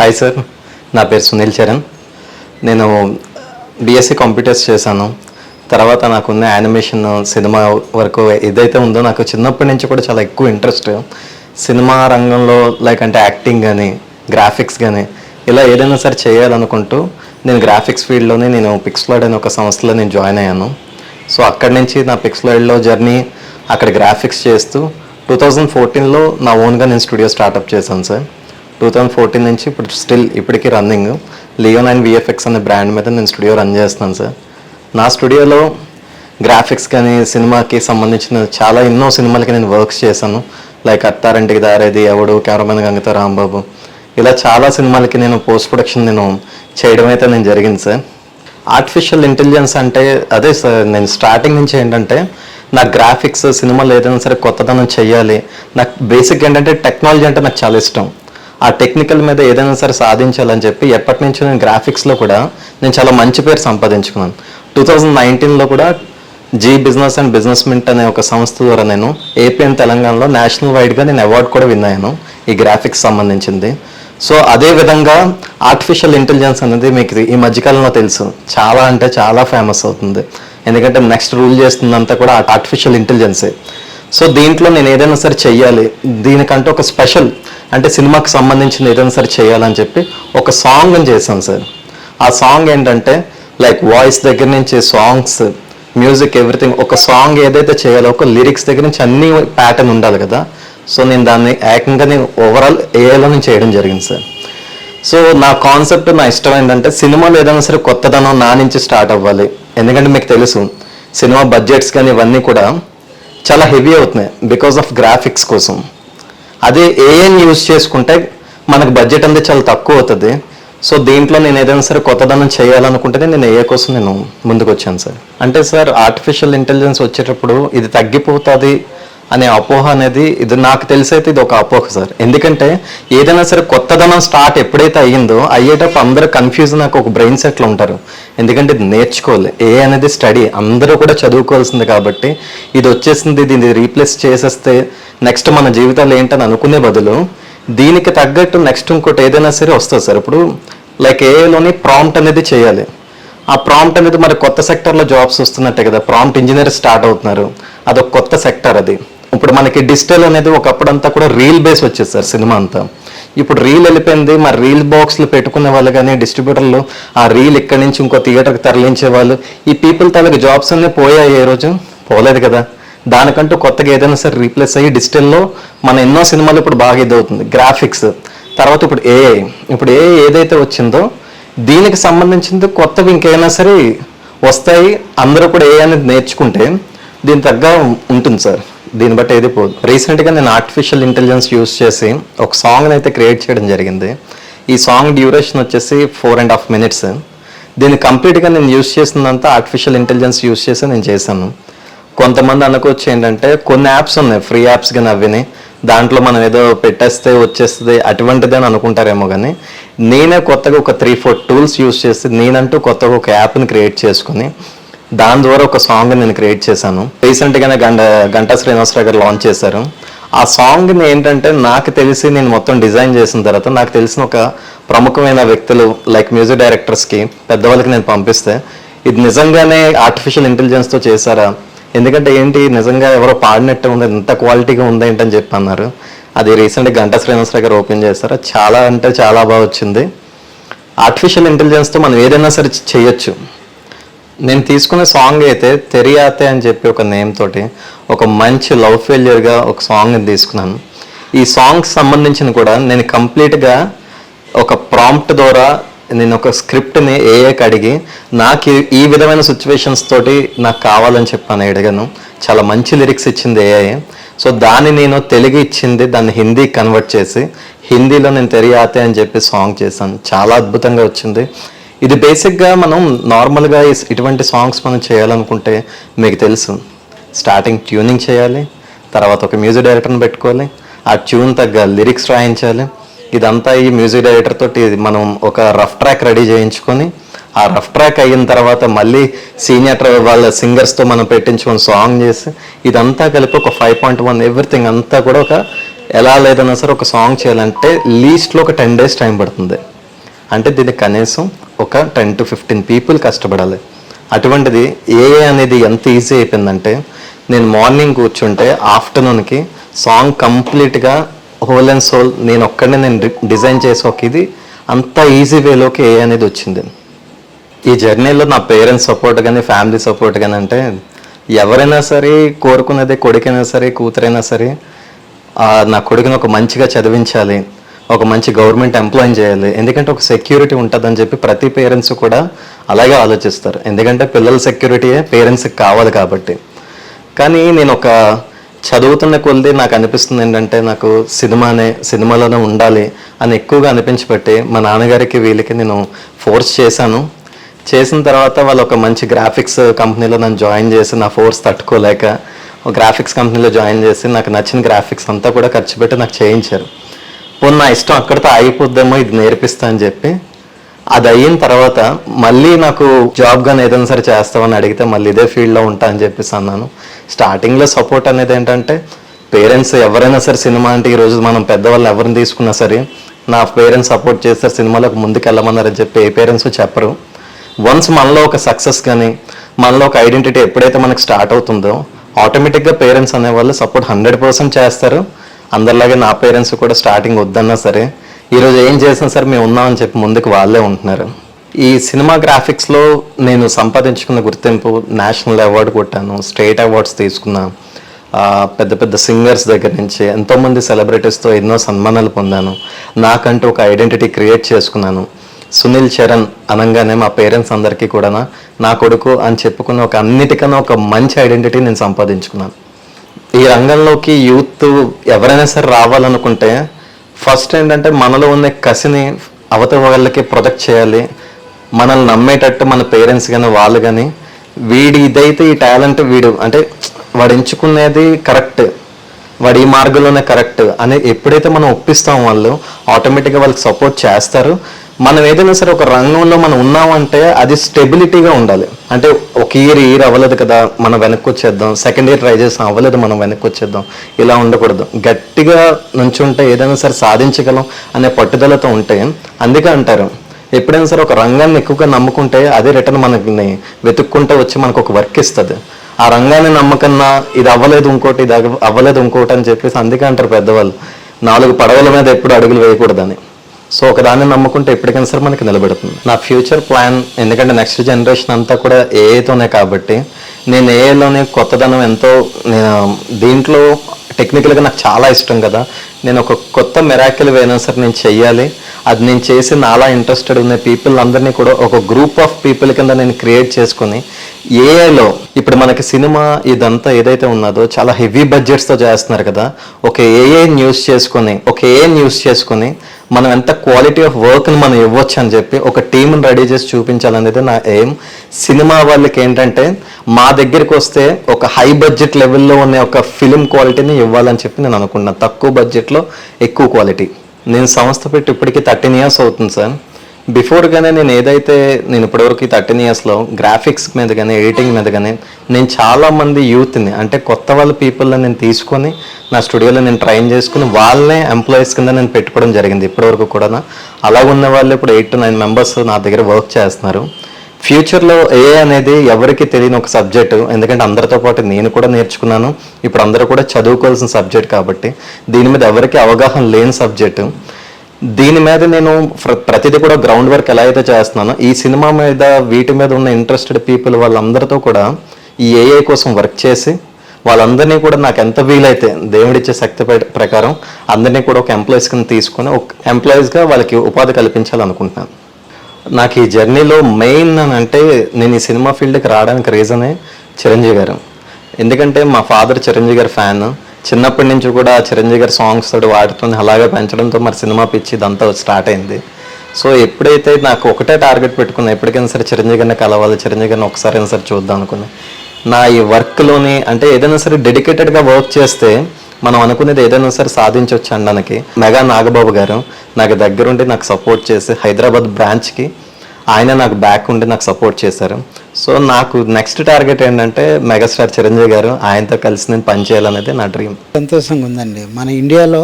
Hi sir నా పేరు సునీల్ చరణ్. నేను బీఎస్సీ కంప్యూటర్స్ చేశాను. తర్వాత నాకున్న యానిమేషన్ సినిమా వరకు ఏదైతే ఉందో నాకు చిన్నప్పటి నుంచి కూడా చాలా ఎక్కువ ఇంట్రెస్ట్. సినిమా రంగంలో లైక్ అంటే యాక్టింగ్ కానీ గ్రాఫిక్స్ కానీ ఇలా ఏదైనా సరే చేయాలనుకుంటూ నేను గ్రాఫిక్స్ ఫీల్డ్లోనే నేను పిక్స్లాడ్ అనే ఒక సంస్థలో నేను జాయిన్ అయ్యాను. సో అక్కడి నుంచి నా పిక్స్లాడ్లో జర్నీ అక్కడ గ్రాఫిక్స్ చేస్తూ టూ థౌజండ్ ఫోర్టీన్లో నా ఓన్గా నేను స్టూడియో స్టార్ట్అప్ చేశాను సార్ టూ థౌజండ్ ఫోర్టీన్ నుంచి ఇప్పుడు స్టిల్ ఇప్పటికీ రన్నింగ్ లియోన్ అండ్ విఎఫ్ఎక్స్ అనే బ్రాండ్ మీద నేను స్టూడియో రన్ చేస్తున్నాను సార్ నా స్టూడియోలో గ్రాఫిక్స్ కానీ సినిమాకి సంబంధించిన చాలా ఎన్నో సినిమాలకి నేను వర్క్స్ చేశాను. లైక్ అత్తారింటికి దారేది ఎవడు? కెమెరామెన్ గంగతో రాంబాబు. ఇలా చాలా సినిమాలకి నేను పోస్ట్ ప్రొడక్షన్ నేను చేయడం అయితే నేను జరిగింది సార్ ఆర్టిఫిషియల్ ఇంటెలిజెన్స్ అంటే అదే సార్ నేను స్టార్టింగ్ నుంచి ఏంటంటే నా గ్రాఫిక్స్ సినిమాలు ఏదైనా సరే కొత్తదనం చేయాలి నాకు బేసిక్ ఏంటంటే టెక్నాలజీ అంటే నాకు చాలా ఇష్టం. ఆ టెక్నికల్ మీద ఏదైనా సరే సాధించాలని చెప్పి ఎప్పటి నుంచో నేను గ్రాఫిక్స్లో కూడా నేను చాలా మంచి పేరు సంపాదించుకున్నాను. టూ థౌజండ్ నైన్టీన్లో కూడా జీ బిజినెస్ అండ్ బిజినెస్మెంట్ అనే ఒక సంస్థ ద్వారా నేను ఏపీఎన్ తెలంగాణలో నేషనల్ వైడ్గా నేను అవార్డు కూడా విన్నాను ఈ గ్రాఫిక్స్ సంబంధించింది. సో అదే విధంగా ఆర్టిఫిషియల్ ఇంటెలిజెన్స్ అనేది మీకు ఈ మధ్యకాలంలో తెలుసు. చాలా అంటే చాలా ఫేమస్ అవుతుంది. ఎందుకంటే నెక్స్ట్ రూల్ చేస్తుందంతా కూడా ఆర్టిఫిషియల్ ఇంటెలిజెన్సే సో దీంట్లో నేను ఏదైనా సరే చెయ్యాలి. దీనికంటే ఒక స్పెషల్ అంటే సినిమాకి సంబంధించిన ఏదైనా సరే చేయాలని చెప్పి ఒక సాంగ్ అని చేశాను సార్. ఆ సాంగ్ ఏంటంటే లైక్ వాయిస్ దగ్గర నుంచి సాంగ్స్ మ్యూజిక్ ఎవ్రీథింగ్ ఒక సాంగ్ ఏదైతే చేయాలో ఒక లిరిక్స్ దగ్గర నుంచి అన్ని ప్యాటర్న్ ఉండాలి కదా. సో నేను దాన్ని ఏకంగా నేను ఓవరాల్ ఏఐలో నేను చేయడం జరిగింది సార్. సో నా కాన్సెప్ట్ నా ఇష్టం ఏంటంటే సినిమాలో ఏదైనా సరే కొత్తదనం నా నుంచి స్టార్ట్ అవ్వాలి. ఎందుకంటే మీకు తెలుసు సినిమా బడ్జెట్స్ కానీ ఇవన్నీ కూడా చాలా హెవీ అవుతున్నాయి బికాస్ ఆఫ్ గ్రాఫిక్స్ కోసం. అదే ఏఎన్ యూజ్ చేసుకుంటే మనకు బడ్జెట్ అనేది చాలా తక్కువ అవుతుంది. సో దీంట్లో నేను ఏదైనా సరే కొత్తదనం చేయాలనుకుంటేనే నేను ఏ కోసం నేను ముందుకు వచ్చాను సార్ అంటే సార్ ఆర్టిఫిషియల్ ఇంటెలిజెన్స్ వచ్చేటప్పుడు ఇది తగ్గిపోతుంది అనే అపోహ అనేది ఇది నాకు తెలిసైతే ఇది ఒక అపోహ సార్. ఎందుకంటే ఏదైనా సరే కొత్తదనం స్టార్ట్ ఎప్పుడైతే అయ్యిందో అయ్యేటప్పుడు అందరూ కన్ఫ్యూజ్ నాకు ఒక బ్రెయిన్ సెట్లో ఉంటారు. ఎందుకంటే ఇది నేర్చుకోవాలి. ఏ అనేది స్టడీ అందరూ కూడా చదువుకోవాల్సింది కాబట్టి ఇది వచ్చేసింది దీన్ని రీప్లేస్ చేసేస్తే నెక్స్ట్ మన జీవితాలు ఏంటని అనుకునే బదులు దీనికి తగ్గట్టు నెక్స్ట్ ఇంకోటి ఏదైనా సరే వస్తుంది సార్. ఇప్పుడు లైక్ ఏలోని ప్రాంప్ట్ అనేది చేయాలి. ఆ ప్రాంప్ట్ అనేది మరి కొత్త సెక్టర్లో జాబ్స్ వస్తున్నట్టే కదా. ప్రాంప్ట్ ఇంజనీర్ స్టార్ట్ అవుతున్నారు. అదొక కొత్త సెక్టర్ అది. ఇప్పుడు మనకి డిజిటల్ అనేది ఒకప్పుడు అంతా కూడా రీల్ బేస్ వచ్చేది సార్ సినిమా అంతా. ఇప్పుడు రీల్ వెళ్ళిపోయింది మరి రీల్ బాక్స్లు పెట్టుకునే వాళ్ళు కానీ డిస్ట్రిబ్యూటర్లు ఆ రీల్ ఇక్కడి నుంచి ఇంకో థియేటర్కి తరలించే వాళ్ళు ఈ పీపుల్ తాలూకు జాబ్స్ అన్నీ పోయాయి ఏ రోజు? పోలేదు కదా. దానికంటూ కొత్తగా ఏదైనా సరే రీప్లేస్ అయ్యి డిజిటల్లో మన ఎన్నో సినిమాలు ఇప్పుడు బాగా ఇదవుతుంది గ్రాఫిక్స్ తర్వాత ఇప్పుడు ఏఐ ఇప్పుడు ఏ ఏదైతే వచ్చిందో దీనికి సంబంధించింది కొత్తవి ఇంకేమైనా సరే వస్తాయి. అందరూ కూడా ఏ అనేది నేర్చుకుంటే దీని తగ్గ ఉంటుంది సార్. దీన్ని బట్టి ఏది పోదు రీసెంట్గా నేను ఆర్టిఫిషియల్ ఇంటెలిజెన్స్ యూస్ చేసి ఒక సాంగ్ని అయితే క్రియేట్ చేయడం జరిగింది. ఈ సాంగ్ డ్యూరేషన్ వచ్చేసి ఫోర్ అండ్ హాఫ్ మినిట్స్ దీన్ని కంప్లీట్గా నేను యూస్ చేసిందంతా ఆర్టిఫిషియల్ ఇంటెలిజెన్స్ యూస్ చేసి నేను చేశాను. కొంతమంది అనుకోవచ్చు ఏంటంటే కొన్ని యాప్స్ ఉన్నాయి ఫ్రీ యాప్స్ కానీ అవిని దాంట్లో మనం ఏదో పెట్టేస్తే వచ్చేస్తుంది అటువంటిది అని అనుకుంటారేమో కానీ నేనే కొత్తగా ఒక త్రీ ఫోర్ టూల్స్ యూస్ చేసి నేనంటూ కొత్తగా ఒక యాప్ని క్రియేట్ చేసుకుని దాని ద్వారా ఒక సాంగ్ నేను క్రియేట్ చేశాను. రీసెంట్గానే గంట గంటా శ్రీనివాసరావు గారు లాంచ్ చేశారు. ఆ సాంగ్ని ఏంటంటే నాకు తెలిసి నేను మొత్తం డిజైన్ చేసిన తర్వాత నాకు తెలిసిన ఒక ప్రముఖమైన వ్యక్తులు లైక్ మ్యూజిక్ డైరెక్టర్స్కి పెద్దవాళ్ళకి నేను పంపిస్తే ఇది నిజంగానే ఆర్టిఫిషియల్ ఇంటెలిజెన్స్తో చేశారా? ఎందుకంటే ఏంటి నిజంగా ఎవరో పాడినట్టు ఉంది ఎంత క్వాలిటీగా ఉంది ఏంటని చెప్పి అన్నారు. అది రీసెంట్గా గంటా శ్రీనివాసరావు గారు ఓపెన్ చేశారు? చాలా అంటే చాలా బాగా వచ్చింది. ఆర్టిఫిషియల్ ఇంటెలిజెన్స్తో మనం ఏదైనా సరే చేయొచ్చు. నేను తీసుకున్న సాంగ్ అయితే తెరియాతే అని చెప్పి ఒక నేమ్ తోటి ఒక మంచి లవ్ ఫెయిల్యూర్గా ఒక సాంగ్ తీసుకున్నాను. ఈ సాంగ్స్ సంబంధించిన కూడా నేను కంప్లీట్గా ఒక ప్రాంప్ట్ ద్వారా నేను ఒక స్క్రిప్ట్ని ఏఏకి అడిగి నాకు ఈ- ఈ విధమైన సిచ్యువేషన్స్ తోటి నాకు కావాలని చెప్పాను అడిగాను. చాలా మంచి లిరిక్స్ ఇచ్చింది ఏఐ సో దాన్ని నేను తెలుగు ఇచ్చింది దాన్ని హిందీ కన్వర్ట్ చేసి హిందీలో నేను తెరియాతే అని చెప్పి సాంగ్ చేశాను. చాలా అద్భుతంగా వచ్చింది. ఇది బేసిక్గా మనం నార్మల్గా ఇటువంటి సాంగ్స్ మనం చేయాలనుకుంటే మీకు తెలుసు. స్టార్టింగ్ ట్యూనింగ్ చేయాలి తర్వాత ఒక మ్యూజిక్ డైరెక్టర్ని పెట్టుకోవాలి ఆ ట్యూన్ తగ్గ లిరిక్స్ రాయించాలి. ఇదంతా ఈ మ్యూజిక్ డైరెక్టర్ తోటి మనం ఒక రఫ్ ట్రాక్ రెడీ చేయించుకొని ఆ రఫ్ ట్రాక్ అయిన తర్వాత మళ్ళీ సీనియర్ వాళ్ళ సింగర్స్తో మనం పెట్టించుకొని సాంగ్ చేసి ఇదంతా కలిపి ఒక ఫైవ్ పాయింట్ వన్ ఎవ్రీథింగ్ అంతా కూడా ఒక ఎలా లేదన్నా సరే ఒక సాంగ్ చేయాలంటే లీస్ట్లో ఒక టెన్ డేస్ టైం పడుతుంది. అంటే దీనికి కనీసం ఒక టెన్ టు ఫిఫ్టీన్ పీపుల్ కష్టపడాలి. అటువంటిది ఏఏ అనేది ఎంత ఈజీ అయిపోయిందంటే నేను మార్నింగ్ కూర్చుంటే ఆఫ్టర్నూన్కి సాంగ్ కంప్లీట్గా హోల్ అండ్ సోల్ నేను ఒక్కడనే నేను డిజైన్ చేసి ఒక ఇది అంత ఈజీ వేలోకి ఏ అనేది వచ్చింది. ఈ జర్నీలో నా పేరెంట్స్ సపోర్ట్ కానీ ఫ్యామిలీ సపోర్ట్ కానీ అంటే ఎవరైనా సరే కోరుకున్నదే కొడుకైనా సరే కూతురైనా సరే నా కొడుకుని ఒక మంచిగా చదివించాలి. ఒక మంచి గవర్నమెంట్ ఎంప్లాయ్ చేయాలి. ఎందుకంటే ఒక సెక్యూరిటీ ఉంటుందని చెప్పి ప్రతి పేరెంట్స్ కూడా అలాగే ఆలోచిస్తారు. ఎందుకంటే పిల్లల సెక్యూరిటీయే పేరెంట్స్కి కావాలి కాబట్టి. కానీ నేను ఒక చదువుతున్న కొద్దీ నాకు అనిపిస్తుంది ఏంటంటే నాకు సినిమానే సినిమాలోనే ఉండాలి అని ఎక్కువగా అనిపించబట్టి మా నాన్నగారికి వీళ్ళకి నేను ఫోర్స్ చేశాను. చేసిన తర్వాత వాళ్ళు ఒక మంచి గ్రాఫిక్స్ కంపెనీలో నన్ను జాయిన్ చేసి నా ఫోర్స్ తట్టుకోలేక గ్రాఫిక్స్ కంపెనీలో జాయిన్ చేసి నాకు నచ్చిన గ్రాఫిక్స్ అంతా కూడా ఖర్చు పెట్టి నాకు చేయించారు. పోనీ నా ఇష్టం అక్కడితో ఆగిపోద్దేమో ఇది నేర్పిస్తా అని చెప్పి. అది అయిన తర్వాత మళ్ళీ నాకు జాబ్ కానీ ఏదైనా సరే చేస్తామని అడిగితే మళ్ళీ ఇదే ఫీల్డ్లో ఉంటా అని చెప్పేసి అన్నాను. స్టార్టింగ్లో సపోర్ట్ అనేది ఏంటంటే పేరెంట్స్ ఎవరైనా సరే సినిమా అంటే ఈరోజు మనం పెద్దవాళ్ళు ఎవరిని తీసుకున్నా సరే నా పేరెంట్స్ సపోర్ట్ చేస్తారు సినిమాలకు ముందుకు వెళ్ళమన్నారని చెప్పి ఏ పేరెంట్స్ చెప్పరు. వన్స్ మనలో ఒక సక్సెస్ కానీ మనలో ఒక ఐడెంటిటీ ఎప్పుడైతే మనకు స్టార్ట్ అవుతుందో ఆటోమేటిక్గా పేరెంట్స్ అనేవాళ్ళు సపోర్ట్ హండ్రెడ్ పర్సెంట్ చేస్తారు. అందరిలాగే నా పేరెంట్స్ కూడా స్టార్టింగ్ వద్దన్నా సరే ఈరోజు ఏం చేసినా సరే మేము ఉన్నామని చెప్పి ముందుకు వాళ్ళే ఉంటున్నారు. ఈ సినిమా గ్రాఫిక్స్లో నేను సంపాదించుకున్న గుర్తింపు నేషనల్ అవార్డు కొట్టాను స్టేట్ అవార్డ్స్ తీసుకున్నాను పెద్ద పెద్ద సింగర్స్ దగ్గర నుంచి ఎంతోమంది సెలబ్రిటీస్తో ఎన్నో సన్మానాలు పొందాను. నాకంటూ ఒక ఐడెంటిటీ క్రియేట్ చేసుకున్నాను. సునీల్ చరణ్ అనగానే మా పేరెంట్స్ అందరికీ కూడా నా కొడుకు అని చెప్పుకున్న ఒక అన్నిటికన్నా ఒక మంచి ఐడెంటిటీ నేను సంపాదించుకున్నాను. ఈ రంగంలోకి యూత్ ఎవరైనా సరే రావాలనుకుంటే ఫస్ట్ ఏంటంటే మనలో ఉన్న కసిని అవతల వాళ్ళకి ప్రొటెక్ట్ చేయాలి. మనల్ని నమ్మేటట్టు మన పేరెంట్స్ కానీ వాళ్ళు కానీ వీడి ఇదైతే ఈ టాలెంట్ వీడు అంటే వాడు ఎంచుకునేది కరెక్ట్ వాడు ఈ మార్గంలోనే కరెక్ట్ అని ఎప్పుడైతే మనం ఒప్పిస్తాం వాళ్ళు ఆటోమేటిక్గా వాళ్ళకి సపోర్ట్ చేస్తారు. మనం ఏదైనా సరే ఒక రంగంలో మనం ఉన్నామంటే అది స్టెబిలిటీగా ఉండాలి. అంటే ఒక ఇయర్ ఇయర్ అవ్వలేదు కదా మనం వెనక్కి వచ్చేద్దాం. సెకండ్ ఇయర్ ట్రై చేసాం అవ్వలేదు మనం వెనక్కి వచ్చేద్దాం. ఇలా ఉండకూడదు. గట్టిగా నుంచుంటే ఏదైనా సరే సాధించగలం అనే పట్టుదలతో ఉంటే అందుకే అంటారు ఎప్పుడైనా సరే ఒక రంగాన్ని ఎక్కువగా నమ్ముకుంటే అదే రిటర్న్ మనకి వెతుక్కుంటూ వచ్చి మనకు ఒక వర్క్ ఇస్తుంది. ఆ రంగాన్ని నమ్మకన్నా ఇది అవ్వలేదు ఇంకోటి ఇది అవ్వలేదు ఇంకోటి అని చెప్పేసి అందుకే అంటారు పెద్దవాళ్ళు. నాలుగు పడవల మీద ఎప్పుడు అడుగులు వేయకూడదని. సో ఒకదాన్ని నమ్ముకుంటే ఎప్పటికైనా సరే మనకి నిలబెడుతుంది. నా ఫ్యూచర్ ప్లాన్ ఎందుకంటే నెక్స్ట్ జనరేషన్ అంతా కూడా ఏఐతోనే కాబట్టి నేను ఏఐలోనే కొత్తదనం ఎంతో నేను దీంట్లో టెక్నికల్గా నాకు చాలా ఇష్టం కదా. నేను ఒక కొత్త మెరాకిల్ అయినా సరే నేను చెయ్యాలి. అది నేను చేసి నాలా ఇంట్రెస్టెడ్ ఉన్న పీపుల్ అందరినీ కూడా ఒక గ్రూప్ ఆఫ్ పీపుల్ కింద నేను క్రియేట్ చేసుకుని ఏఐలో ఇప్పుడు మనకి సినిమా ఇదంతా ఏదైతే ఉన్నదో చాలా హెవీ బడ్జెట్స్తో చేస్తున్నారు కదా. ఒక ఏఐ న్యూస్ చేసుకొని ఒక ఏఐ న్యూస్ చేసుకొని మనం ఎంత క్వాలిటీ ఆఫ్ వర్క్ని మనం ఇవ్వచ్చు అని చెప్పి ఒక టీంని రెడీ చేసి చూపించాలనేది నా ఎయిమ్. సినిమా వాళ్ళకి ఏంటంటే మా దగ్గరికి వస్తే ఒక హై బడ్జెట్ లెవెల్లో ఉన్న ఒక ఫిలిం క్వాలిటీని ఇవ్వాలని చెప్పి నేను అనుకున్నాను తక్కువ బడ్జెట్లో ఎక్కువ క్వాలిటీ. నేను సంస్థ పెట్టి ఇప్పటికీ థర్టీన్ ఇయర్స్ అవుతుంది సార్. బిఫోర్గానే నేను ఏదైతే నేను ఇప్పటివరకు థర్టీన్ ఇయర్స్లో గ్రాఫిక్స్ మీద కానీ ఎడిటింగ్ మీద కానీ నేను చాలా మంది యూత్ని అంటే కొత్త వాళ్ళ పీపుల్ని నేను తీసుకొని నా స్టూడియోలో నేను ట్రైన్ చేసుకుని వాళ్ళనే ఎంప్లాయీస్ కింద నేను పెట్టుకోవడం జరిగింది ఇప్పటివరకు కూడా అలా ఉన్న వాళ్ళు ఇప్పుడు ఎయిట్ టు నైన్ మెంబర్స్ నా దగ్గర వర్క్ చేస్తున్నారు. ఫ్యూచర్లో ఏ అనేది ఎవరికి తెలియని ఒక సబ్జెక్టు ఎందుకంటే అందరితో పాటు నేను కూడా నేర్చుకున్నాను. ఇప్పుడు అందరూ కూడా చదువుకోవాల్సిన సబ్జెక్ట్ కాబట్టి దీని మీద ఎవరికి అవగాహన లేని సబ్జెక్టు దీని మీద నేను ప్ర- ప్రతిదీ కూడా గ్రౌండ్ వర్క్ ఎలా అయితే చేస్తున్నానో ఈ సినిమా మీద వీటి మీద ఉన్న ఇంట్రెస్టెడ్ పీపుల్ వాళ్ళందరితో కూడా ఈ ఏఐ కోసం వర్క్ చేసి వాళ్ళందరినీ కూడా నాకు ఎంత వీలైతే దేవుడిచ్చే శక్తి ప్రకారం అందరినీ కూడా ఒక ఎంప్లాయీస్ కింద తీసుకొని ఒక ఎంప్లాయీస్గా వాళ్ళకి ఉపాధి కల్పించాలనుకుంటున్నాను. నాకు ఈ జర్నీలో మెయిన్ అని అంటే నేను ఈ సినిమా ఫీల్డ్కి రావడానికి రీజనే చిరంజీవి గారు. ఎందుకంటే మా ఫాదర్ చిరంజీవి గారి ఫ్యాన్ చిన్నప్పటి నుంచి కూడా చిరంజీవి గారి సాంగ్స్ తోటి వాటితో అలాగే పెంచడంతో మరి సినిమా పిచ్చి ఇదంతా స్టార్ట్ అయింది. సో ఎప్పుడైతే నాకు ఒకటే టార్గెట్ పెట్టుకున్నా ఎప్పటికైనా సరే చిరంజీవి గారిని కలవాలి చిరంజీవి గారిని అయినా సరే చూద్దాం అనుకున్నా. నా ఈ వర్క్లోని అంటే ఏదైనా సరే డెడికేటెడ్గా వర్క్ చేస్తే మనం అనుకునేది ఏదైనా సరే సాధించవచ్చు అనడానికి. మెగా నాగబాబు గారు నాకు దగ్గరుండి నాకు సపోర్ట్ చేసి హైదరాబాద్ బ్రాంచ్కి ఆయన నాకు బ్యాక్ ఉండి నాకు సపోర్ట్ చేశారు. సో నాకు నెక్స్ట్ టార్గెట్ ఏంటంటే మెగాస్టార్ చిరంజీవి గారు ఆయనతో కలిసి నేను పనిచేయాలనేది నా డ్రీమ్ సంతోషంగా ఉందండి. మన ఇండియాలో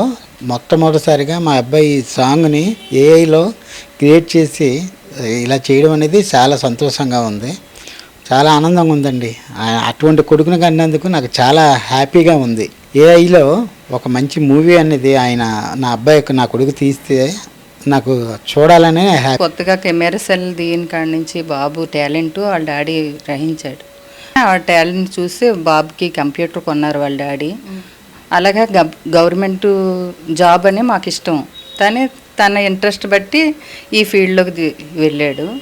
మొట్టమొదటిసారిగా మా అబ్బాయి ఈ సాంగ్ని ఏఐలో క్రియేట్ చేసి ఇలా చేయడం అనేది చాలా సంతోషంగా ఉంది. చాలా ఆనందంగా ఉందండి. అటువంటి కొడుకుని కన్నందుకు నాకు చాలా హ్యాపీగా ఉంది. ఏఐలో ఒక మంచి మూవీ అనేది ఆయన నా అబ్బాయి నా కొడుకు తీస్తే నాకు చూడాలనే హ్యాపీ కొత్తగా కెమెరా సెల్ దీని కాడ నుంచి బాబు టాలెంట్ వాళ్ళ డాడీ గ్రహించాడు. ఆ టాలెంట్ చూసి బాబుకి కంప్యూటర్ కొన్నారు వాళ్ళ డాడీ. అలాగే గవ్- గవర్నమెంట్ జాబ్ అని మాకు ఇష్టం. కానీ తన ఇంట్రెస్ట్ బట్టి ఈ ఫీల్డ్లోకి వెళ్ళాడు.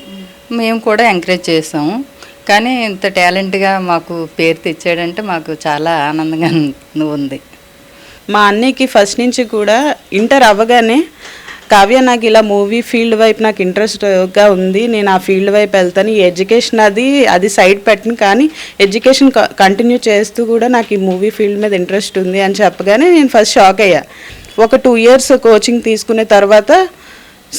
మేము కూడా ఎంకరేజ్ చేసాము కానీ ఇంత టాలెంట్గా మాకు పేరు తెచ్చాడంటే మాకు చాలా ఆనందంగా ఉంది. మా అన్నయ్యకి ఫస్ట్ నుంచి కూడా ఇంటర్ అవ్వగానే కావ్య నాకు ఇలా మూవీ ఫీల్డ్ వైపు నాకు ఇంట్రెస్ట్గా ఉంది. నేను ఆ ఫీల్డ్ వైపు వెళ్తాను. ఈ ఎడ్యుకేషన్ అది అది సైడ్ పెట్టను. కానీ ఎడ్యుకేషన్ కంటిన్యూ చేస్తూ కూడా నాకు ఈ మూవీ ఫీల్డ్ మీద ఇంట్రెస్ట్ ఉంది అని చెప్పగానే నేను ఫస్ట్ షాక్ అయ్యా. ఒక టూ ఇయర్స్ కోచింగ్ తీసుకునే తర్వాత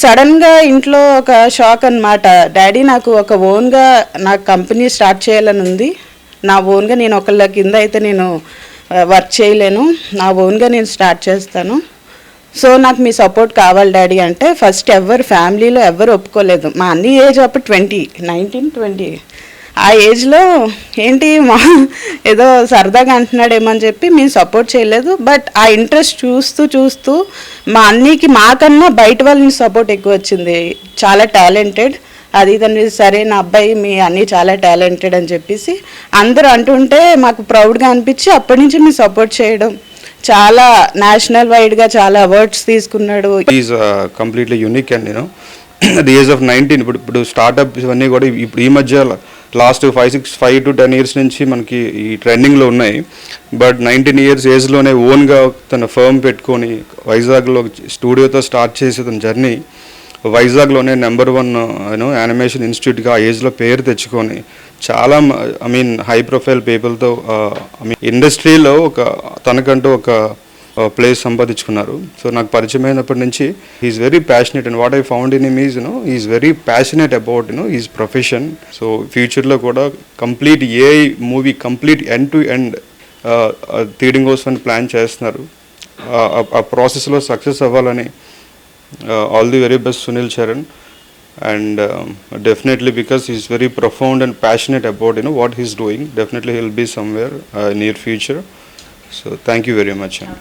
సడన్గా ఇంట్లో ఒక షాక్ అన్నమాట. డాడీ నాకు ఒక ఓన్గా నా కంపెనీ స్టార్ట్ చేయాలని ఉంది. నా ఓన్గా నేను ఒకళ్ళ కింద అయితే నేను వర్క్ చేయలేను. నా ఓన్గా నేను స్టార్ట్ చేస్తాను. సో నాకు మీ సపోర్ట్ కావాలి డాడీ అంటే ఫస్ట్ ఎవరు ఫ్యామిలీలో ఎవరు ఒప్పుకోలేదు. మా అన్ని ఏజ్ అప్పుడు ట్వంటీ నైన్టీన్ ట్వంటీ. ఆ ఏజ్లో ఏంటి మా ఏదో సరదాగా అంటున్నాడేమో అని చెప్పి మేము సపోర్ట్ చేయలేదు. బట్ ఆ ఇంట్రెస్ట్ చూస్తూ చూస్తూ మా అన్నీకి మాకన్నా బయట వాళ్ళని సపోర్ట్ ఎక్కువ వచ్చింది. చాలా టాలెంటెడ్. అది ఇదని సరే నా అబ్బాయి మీ అన్నీ చాలా టాలెంటెడ్ అని చెప్పేసి అందరూ అంటుంటే మాకు ప్రౌడ్గా అనిపించి అప్పటి నుంచి మేము సపోర్ట్ చేయడం. చాలా నేషనల్ వైడ్గా చాలా అవార్డ్స్ తీసుకున్నాడు. ఈజ్ కంప్లీట్లీ యూనిక్ అండ్ నేను. ది ఏజ్ ఆఫ్ నైన్టీన్ ఇప్పుడు ఇప్పుడు స్టార్టప్ ఇవన్నీ కూడా ఇప్పుడు ఈ మధ్య last five six five to ten years నుంచి మనకి ఈ ట్రెండింగ్లో ఉన్నాయి. బట్ నైన్టీన్ ఇయర్స్ ఏజ్లోనే ఓన్గా తన ఫర్మ్ పెట్టుకొని వైజాగ్లో స్టూడియోతో స్టార్ట్ చేసే తన journey వైజాగ్లోనే number one you know animation ఇన్స్టిట్యూట్గా ఆ ఏజ్లో పేరు తెచ్చుకొని చాలా ఐ మీన్ హై ప్రొఫైల్ పీపుల్తో ఐ మీన్ ఇండస్ట్రీలో ఒక తనకంటూ ఒక ప్లేస్ సంపాదించుకున్నారు. సో నాకు పరిచయం అయినప్పటి నుంచి is very passionate and what I found in is Uno is very passionate about Uno is profession so ఫ్యూచర్లో కూడా complete a movie complete end to end తీయడం కోసం ప్లాన్ చేస్తున్నారు. ఆ ప్రాసెస్లో సక్సెస్ అవ్వాలని all the very best Sunil Charan and um, definitely because he's very profound and passionate about you know what he's doing definitely he'll be somewhere uh, near future. So thank you very much